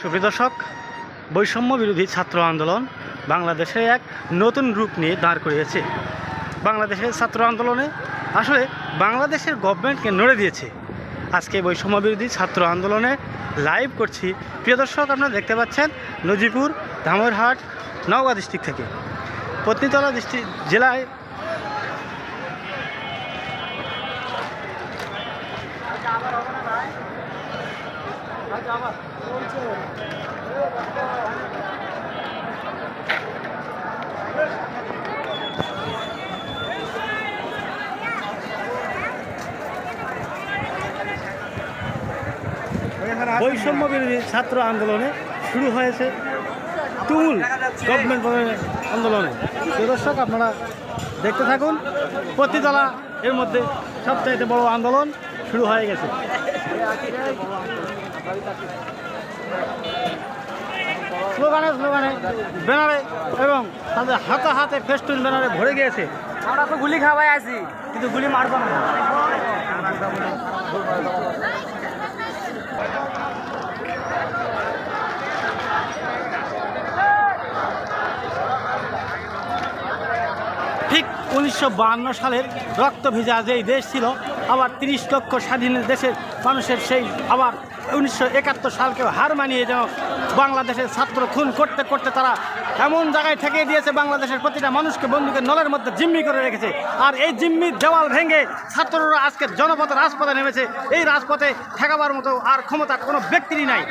সুপ্রিয় দর্শক, বৈষম্য বিরোধী ছাত্র আন্দোলন বাংলাদেশে এক নতুন রূপ নিয়ে দাঁড় করিয়েছে। বাংলাদেশের ছাত্র আন্দোলনে আসলে বাংলাদেশের গভর্নমেন্টকে নড়ে দিয়েছে। আজকে বৈষম্য বিরোধী ছাত্র আন্দোলনে লাইভ করছি। প্রিয় দর্শক, আপনারা দেখতে পাচ্ছেন নজিপুর, ধামরহাট, নওগাঁ ডিস্ট্রিক্ট থেকে। পত্নীতলা ডিস্ট্রিক্ট জেলায় বৈষম্য বিরোধী ছাত্র আন্দোলনে শুরু হয়েছে তুমুল গভর্নমেন্ট আন্দোলনে। দর্শক, আপনারা দেখতে থাকুন, প্রতিতলা এর মধ্যে সবচাইতে বড় আন্দোলন শুরু হয়ে গেছে। স্লোগানে স্লোগানে ব্যানারে এবং তাদের হাতে হাতে ফেস্টুন ব্যানারে ভরে গিয়েছে। আমরা তো গুলি খাওয়াই আছি কিন্তু গুলি মারব না। ঠিক উনিশশো সালের রক্ত ভিজা যেই দেশ ছিল আবার তিরিশ লক্ষ স্বাধীন দেশের মানুষের সেই আবার উনিশশো একাত্তর সালকে হার মানিয়ে যেন বাংলাদেশের ছাত্র খুন করতে করতে তারা এমন জায়গায় ঠেকিয়ে দিয়েছে বাংলাদেশের প্রতিটা মানুষকে বন্দুকের নলের মধ্যে জিম্মি করে রেখেছে। আর এই জিম্মি দেওয়াল ভেঙে ছাত্ররা আজকে জনপথে রাজপথে নেমেছে। এই রাজপথে ঠেকাবার মতো আর ক্ষমতা কোনো ব্যক্তিরই নাই।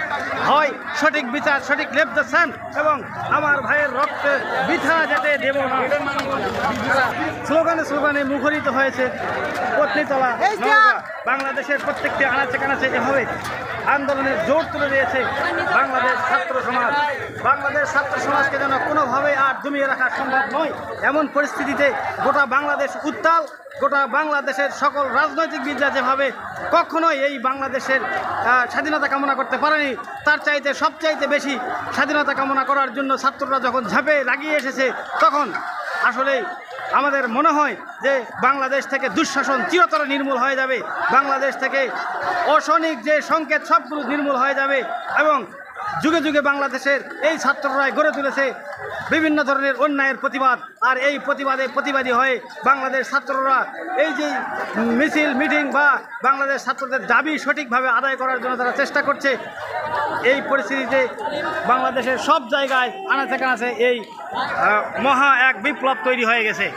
হয় সঠিক বিচার সঠিক লেপদেশন এবং আমার ভাইয়ের রক্তে বৃথা যেতে দেব না। স্লোগানে স্লোগানে মুখরিত হয়েছে পত্নীতলা। বাংলাদেশের প্রত্যেকটি আনাচে কানাচে এভাবে আন্দোলনের জোর তুলে দিয়েছে বাংলাদেশ ছাত্র সমাজ। বাংলাদেশ ছাত্র সমাজকে যেন কোনোভাবে আর দমিয়ে রাখা সম্ভব নয়, এমন পরিস্থিতিতে গোটা বাংলাদেশ উত্তাল, গোটা বাংলাদেশের সকল রাজনৈতিক বিদ্যা যেভাবে কখনোই এই বাংলাদেশের স্বাধীনতা কামনা করতে পারেনি, তার চাইতে সবচাইতে বেশি স্বাধীনতা কামনা করার জন্য ছাত্ররা যখন ঝাঁপে লাগিয়ে এসেছে, তখন আসলেই আমাদের মনে হয় যে বাংলাদেশ থেকে দুঃশাসন চিরতরে নির্মূল হয়ে যাবে। বাংলাদেশ থেকে অসনিক যে সংকেত সবগুলো নির্মূল হয়ে যাবে এবং যুগে যুগে বাংলাদেশের এই ছাত্ররাই গড়ে তুলেছে বিভিন্ন ধরনের অন্যায়ের প্রতিবাদ। আর এই প্রতিবাদে প্রতিবাদী হয়ে বাংলাদেশ ছাত্ররা এই যে মিছিল, মিটিং বা বাংলাদেশ ছাত্রদের দাবি সঠিকভাবে আদায় করার জন্য তারা চেষ্টা করছে, এই পরিস্থিতিতে বাংলাদেশের সব জায়গায় আনাচে কানাচে এই মহা এক বিপ্লব তৈরি হয়ে গেছে।